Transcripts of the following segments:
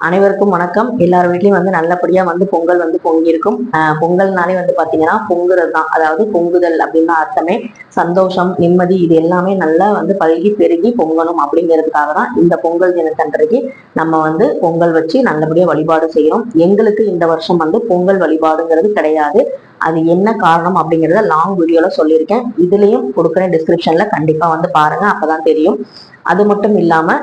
அனைவருக்கும் வணக்கம். எல்லார் வீட்லயும் வந்து நல்லபடியா வந்து பொங்கல் வந்து பொங்கியிருக்கும். ஆஹ் பொங்கல்னாலே வந்து பாத்தீங்கன்னா பொங்குறது தான் அதாவது பொங்குதல் அப்படின்னு அர்த்தமே. சந்தோஷம் நிம்மதி இது எல்லாமே நல்லா வந்து பழகி பெருகி பொங்கணும் அப்படிங்கிறதுக்காக தான் இந்த பொங்கல் தினத்தன்றைக்கு நம்ம வந்து பொங்கல் வச்சு நல்லபடியா வழிபாடு செய்யறோம். எங்களுக்கு இந்த வருஷம் வந்து பொங்கல் வழிபாடுங்கிறது கிடையாது. அது என்ன காரணம் அப்படிங்கிறத லாங் வீடியோவில் சொல்லியிருக்கேன். இதுலேயும் கொடுக்குறேன் டிஸ்கிரிப்ஷனில் கண்டிப்பாக வந்து பாருங்கள் அப்போ தான் தெரியும். அது மட்டும் இல்லாமல்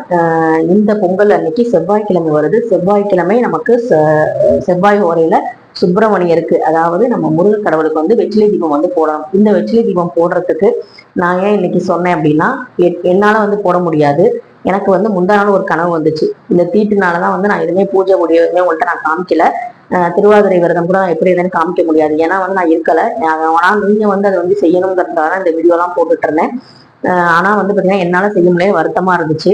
இந்த பொங்கல் அன்னைக்கு செவ்வாய்க்கிழமை வருது. செவ்வாய்க்கிழமை நமக்கு செ- செவ்வாய் ஓரையில் சுப்பிரமணியருக்கு அதாவது நம்ம முருகன் கடவுளுக்கு வந்து வெற்றிலை தீபம் வந்து போடணும். இந்த வெற்றிலை தீபம் போடுறதுக்கு நான் ஏன் இன்னைக்கு சொன்னேன் அப்படின்னா என்னால் வந்து போட முடியாது. எனக்கு வந்து முந்தா நாள் ஒரு கனவு வந்துச்சு. இந்த தீட்டுனாலதான் வந்து நான் எதுவுமே பூஜை முடியவே உங்கள்கிட்ட நான் காமிக்கல. திருவாதிரை விரதம் கூட நான் எப்படி எதுன்னு காமிக்க முடியாது. ஏன்னா வந்து நான் இருக்கல. ஆனால் நீங்க வந்து அதை வந்து செய்யணுங்கிறதுக்காக இந்த வீடியோ எல்லாம் போட்டுட்டு இருந்தேன். ஆனா வந்து பாத்தீங்கன்னா என்னால செய்ய முடியாது வருத்தமா இருந்துச்சு.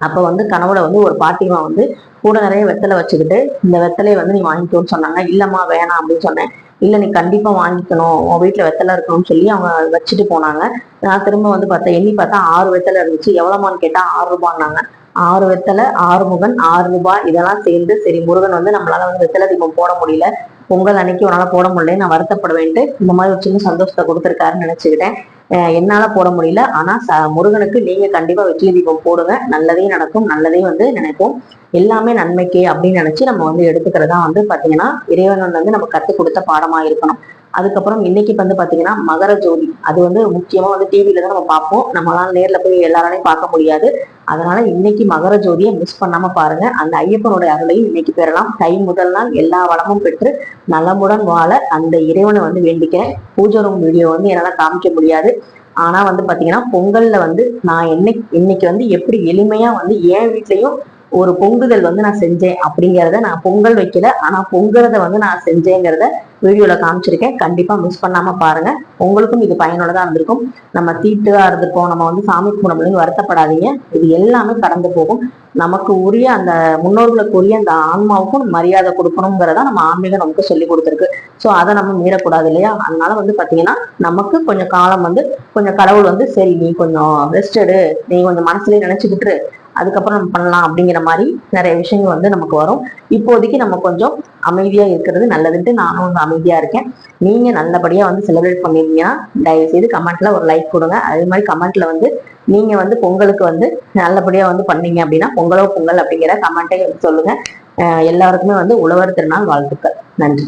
அப்ப வந்து கனவுல வந்து ஒரு பாட்டிமா வந்து கூட நிறைய வெத்தலை வச்சுக்கிட்டு இந்த வெத்தலையை வந்து நீ வாங்கிக்கோன்னு சொன்னாங்க. இல்லம்மா வேணாம் அப்படின்னு சொன்னேன். இல்ல நீ கண்டிப்பா வாங்கிக்கணும். உன் வீட்டுல வெத்தலை இருக்கணும்னு சொல்லி அவங்க வச்சுட்டு போனாங்க. நான் திரும்ப வந்து பார்த்தேன். எண்ணி பார்த்தா ஆறு வெத்தலை இருந்துச்சு. எவ்வளவுமான்னு கேட்டா ஆறு ரூபான்னாங்க. ஆறு வெத்தலை ஆறு முகன் ஆறு ரூபாய். இதெல்லாம் சேர்ந்து சரி முருகன் வந்து நம்மளால வந்து வெத்தலை தீபம் போட முடியல. பொங்கல் அன்னைக்கு உன்னால போட முடியல நான் வருத்தப்படுவேன்ட்டு இந்த மாதிரி ஒரு சின்ன சந்தோஷத்தை கொடுத்துருக்காருன்னு நினைச்சுக்கிட்டேன். என்னால போட முடியல. ஆனா ச- முருகனுக்கு நீங்க கண்டிப்பா வெற்றி தீபம் போடுங்க. நல்லதே நடக்கும் நல்லதே வந்து நினைப்போம். எல்லாமே நன்மைக்கு அப்படின்னு நினைச்சு நம்ம வந்து எடுத்துக்கிறதா வந்து பாத்தீங்கன்னா இறைவன் வந்து நம்ம கத்துக் கொடுத்த பாடமா இருக்கணும். அதுக்கப்புறம் இன்னைக்கு வந்து பாத்தீங்கன்னா மகர ஜோதி. அது வந்து முக்கியமா வந்து டிவில தான் நம்ம பார்ப்போம். நம்மளால நேர்ல போய் எல்லாராலையும் பார்க்க முடியாது. அதனால இன்னைக்கு மகர ஜோதியை மிஸ் பண்ணாம பாருங்க. அந்த ஐயப்பனுடைய அருளையும் இன்னைக்கு பெறலாம். தை முதல் நாள் எல்லா வளமும் பெற்று நலமுடன் வாழ அந்த இறைவனை வந்து வேண்டிக்கிறேன். பூஜை ரூம் வீடியோ வந்து என்னால காமிக்க முடியாது. ஆனா வந்து பாத்தீங்கன்னா பொங்கல்ல வந்து நான் என்னைக்கு இன்னைக்கு வந்து எப்படி எளிமையா வந்து என் வீட்லயும் ஒரு பொங்குதல் வந்து நான் செஞ்சேன் அப்படிங்கிறத நான் பொங்கல் வைக்கல. ஆனா பொங்குறத வந்து நான் செஞ்சேங்கிறத வீடியோல காமிச்சிருக்கேன். கண்டிப்பா மிஸ் பண்ணாம பாருங்க. உங்களுக்கும் இது பயனுள்ளதா இருந்திருக்கும். நம்ம தீட்டா இருந்திருக்கோம் நம்ம வந்து சாமி கும்பிடணும்னு வருத்தப்படாதீங்க. இது எல்லாமே கடந்து போகும். நமக்கு உரிய அந்த முன்னோர்களுக்கு உரிய அந்த ஆன்மாவுக்கும் மரியாதை கொடுக்கணுங்கிறதா நம்ம ஆன்மீகம் நமக்கு சொல்லி கொடுத்துருக்கு. ஸோ அதை நம்ம மீறக்கூடாது இல்லையா? அதனால வந்து பாத்தீங்கன்னா நமக்கு கொஞ்சம் காலம் வந்து கொஞ்சம் கடவுள் வந்து சரி நீ கொஞ்சம் ரெஸ்ட் எடு. நீ கொஞ்சம் மனசுலயே நினைச்சுக்கிட்டு அதுக்கப்புறம் நம்ம பண்ணலாம் அப்படிங்கிற மாதிரி நிறைய விஷயங்கள் வந்து நமக்கு வரும். இப்போதைக்கு நம்ம கொஞ்சம் அமைதியா இருக்கிறது நல்லதுன்ட்டு நானும் வந்து அமைதியா இருக்கேன். நீங்க நல்லபடியா வந்து செலிப்ரேட் பண்ணிருந்தீங்கன்னா தயவு செய்து கமெண்ட்ல ஒரு லைக் கொடுங்க. அதே மாதிரி கமெண்ட்ல வந்து நீங்க வந்து பொங்கலுக்கு வந்து நல்லபடியா வந்து பண்ணீங்க அப்படின்னா பொங்கலோ பொங்கல் அப்படிங்கிற கமெண்ட்டே சொல்லுங்க. எல்லாருக்குமே வந்து உழவர் திருநாள் வாழ்த்துக்கள். நன்றி.